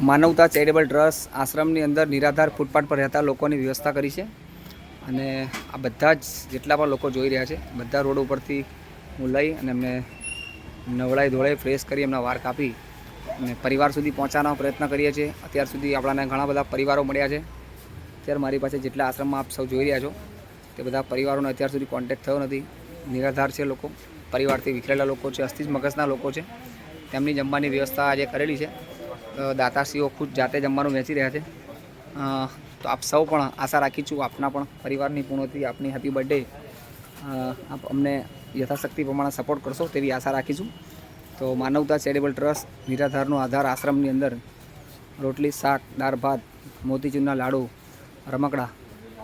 માનવતા charitable trust આશ્રમની અંદર નિરાધાર ફૂટપાથ પર રહેતા લોકોની વ્યવસ્થા કરી છે. અને આ બધા જ જેટલા પણ લોકો જોઈ રહ્યા છે, બધા રોડ ઉપરથી હું લઈ અને એમને નવડાઈ ધોળાઈ ફ્રેશ કરી એમના વાર કાપી અને પરિવાર સુધી પહોંચવાનો પ્રયત્ન કરીએ છીએ. અત્યાર સુધી આપણાને ઘણા બધા પરિવારો મળ્યા છે. અત્યારે મારી પાસે જેટલા આશ્રમમાં આપ સૌ જોઈ રહ્યા છો, તે બધા પરિવારોનો અત્યાર સુધી કોન્ટેક્ટ થયો નથી. નિરાધાર છે લોકો, પરિવારથી વિખરેલા લોકો છે અસ્થિજ મગજના લોકો છે. તેમની જમવાની વ્યવસ્થા આજે કરેલી છે. દાતાશ્રીઓ ખુદ જાતે જમવાનું વેચી રહ્યા છે. તો આપ સૌ પણ આશા રાખી છું આપના પણ પરિવારની પૂર્ણથી આપની હેપી બર્થડે આપ અમને યથાશક્તિ પ્રમાણે સપોર્ટ કરશો તેવી આશા રાખીશું તો માનવતા ચેરિટેબલ ટ્રસ્ટ નિરાધારનો આધાર આશ્રમની અંદર રોટલી, શાક, દાળ, ભાત, મોતીચૂરના લાડુ, રમકડા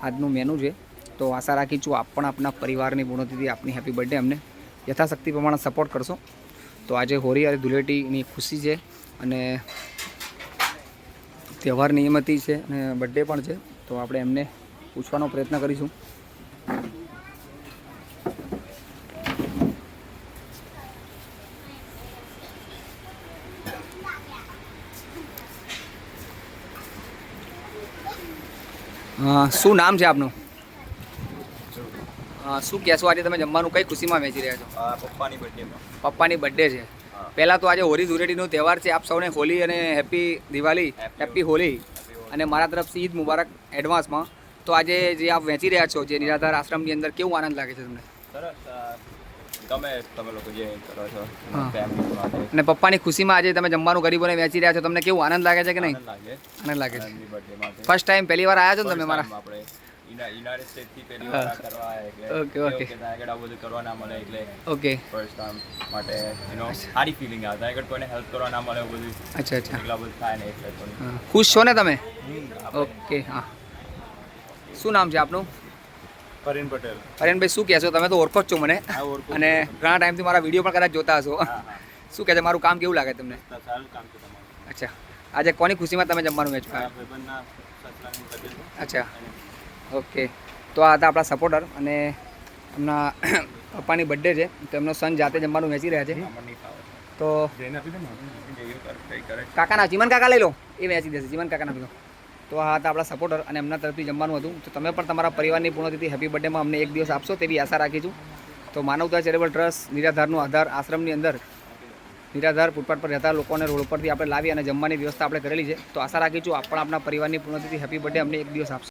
આજનું મેનુ છે. તો આશા રાખી છું આપ પણ આપના પરિવારની પૂર્ણતિથી આપની હેપી બર્થડે અમને યથાશક્તિ પ્રમાણે સપોર્ટ કરશો. તો આજે હોળી અને ધૂળેટીની ખુશી છે. અને તહેવાર નિયમતી છે અને બર્થડે પણ છે તો આપણે એમને પૂછવાનો પ્રયત્ન કરીશું. શું નામ છે આપનું? શું કહેશો આજે તમે જમવાનું? કઈ ખુશીમાં વહેંચી રહ્યા છો? પપ્પાની બર્થડે પપ્પાની બર્થડે છે. પહેલાં તો આજે હોળી ધૂળેટીનો તહેવાર છે. આપ સૌને હોલી અને હેપી દિવાળી હેપી હોલી અને મારા તરફથી ઈદ મુબારક એડવાન્સમાં. તો આજે જે આપ વેચી રહ્યા છો જે નિરાધાર આશ્રમની અંદર કેવું આનંદ લાગે છે તમને? સરસ તમે લોકો જે કરો છો હા. ફેમિલી માટે. અને પપ્પાની ખુશીમાં આજે તમે જમવાનું ગરીબોને વેચી રહ્યા છો. તમને કેવું આનંદ લાગે છે કે નહીં? આનંદ લાગે. છે. ફર્સ્ટ ટાઈમ પહેલી વાર આવ્યા છો ને તમે મારા? Time આપણે યુના- United States થી પહેલી વાર આ કરવા એટલે ઓકે ઓકે કે આગળ આ બધું કરવા ના મળે એટલે ઓકે ફર્સ્ટ ટાઈમ માટે યુ નો સારી ફિલિંગ આવે. આગળ કોઈને હેલ્પ કરવા ના મળે બધું અચ્છા અચ્છા. એટલા બધું થાય ને એટલે ખુશ છો ને તમે? ઓકે હા. શું નામ છે આપનું? પરેન પટેલ. હરેનભાઈ શું કહેશો તમે તો ઓળખો જ છો મને. અને ઘણા ટાઈમથી મારા વીડિયો પણ કદાચ જોતા હશો. શું કહે છે? મારું કામ કેવું લાગે તમને? તો સારું કામ છે તમારું. અચ્છા. આજે કોની ખુશીમાં તમે જમવાનું છે. અચ્છા. ઓકે. તો આ હતા આપણા સપોર્ટર અને એમના પપ્પાની બર્થડે છે. તો એમનો સન જાતે જમવાનું વેચી રહ્યા છે. તો આપી. કાકાના જીવન કાકા લઈ લો. એ વેચી દેશે. જીવન કાકાના પીલો તો આ હતા આપણા સપોર્ટર અને એમના તરફથી જમવાનું હતું. તો તમે પણ તમારા પરિવારની પૂર્ણતિથિ હેપી બર્થડેમાં અમને એક દિવસ આપશો તેવી આશા રાખીશું તો માનવતા ચેરિટેબલ ટ્રસ્ટ નિરાધારનો આધાર આશ્રમની અંદર નિરાધાર ફૂટપાથ પર રહેતા લોકોને રોડ પરથી આપણે લાવી અને જમવાની વ્યવસ્થા આપણે કરેલી છે. તો આશા રાખીશું આપણા આપણા પરિવારની પૂર્ણતિથિ હેપી બર્થડે અમને એક દિવસ આપશો.